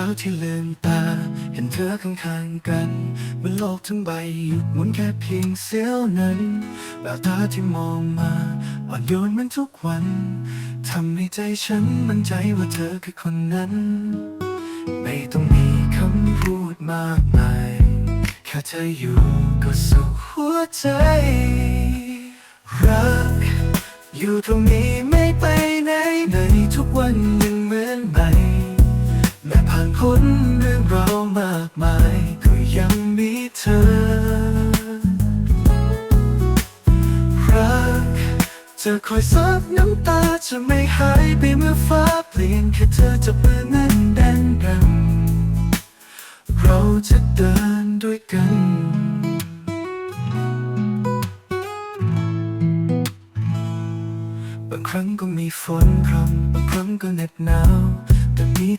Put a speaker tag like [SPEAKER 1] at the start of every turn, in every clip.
[SPEAKER 1] ช้าที่ลืมตา เห็นเธอข้างๆกันบนโลกทั้งใบหยุดหมุนแค่เพียงเสี้ยวนั้นแววตาที่มองมาอ่อนโยนเหมือนทุกวันทำให้ใจฉันมั่นใจว่าเธอคือคนนั้น ไม่ต้องมีคำพูดมากมายแค่เธออยู่ก็สุขหัวใจ รัก อยู่ตรงนี้ไม่ไปไหนในทุกวัน เรื่องราวมากมายก็ยังมีเธอ รักจะคอยซับน้ำตาจะไม่หายไปเมื่อฟ้าเปลี่ยนแค่เธอจะเปื้อนนั้นแดนดำเราจะเดินด้วยกันบางครั้งก็มีฝนพรำบางครั้งก็เหน็บหนาว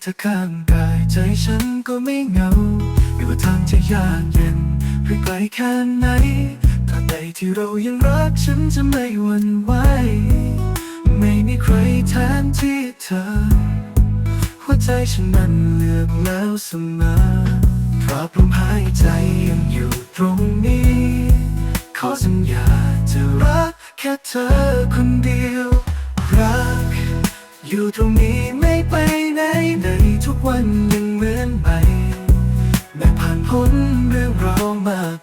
[SPEAKER 1] เธอข้างกายใจฉันก็ไม่เหงา ไม่ว่าทางจะยากเย็นหรือไกลแค่ไหนตราบใดที่เรายังรักฉันจะไม่หวั่นไหว ไม่มีใครแทนที่เธอ หัวใจฉันนั้นเลือกแล้วเสมอตราบลมหายใจยังอยู่ตรงนี้ ขอสัญญาจะรักแค่เธอคนเดียว รัก อยู่ตรงนี้ไม่ไป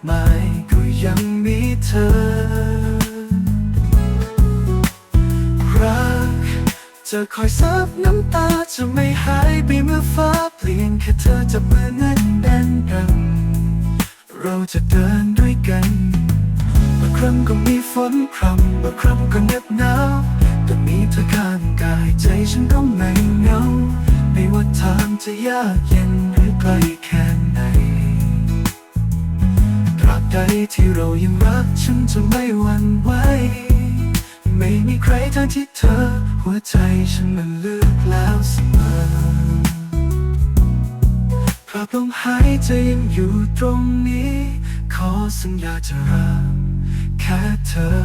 [SPEAKER 1] มากมายก็ยังมีเธอ รักจะคอยซับน้ำตาจะไม่หายไปเมื่อฟ้าเปลี่ยนแค่เธอจะเมื่อนั้นแดนดำเราจะเดินด้วยกันบางครั้งก็มีฝนพรำบางครั้งก็เหน็บหนาวแต่มีเธอข้างกายใจฉันก็ไม่เหงาไม่ว่าทางจะยากเย็น ที่เรายังรักฉันจะไม่หวั่นไหวไม่มีใครทางที่เธอ หัวใจฉันมันเลือกแล้วเสมอพราบลมหายใจยังอยู่ตรงนี้ ขอสัญญาจะรักแค่เธอ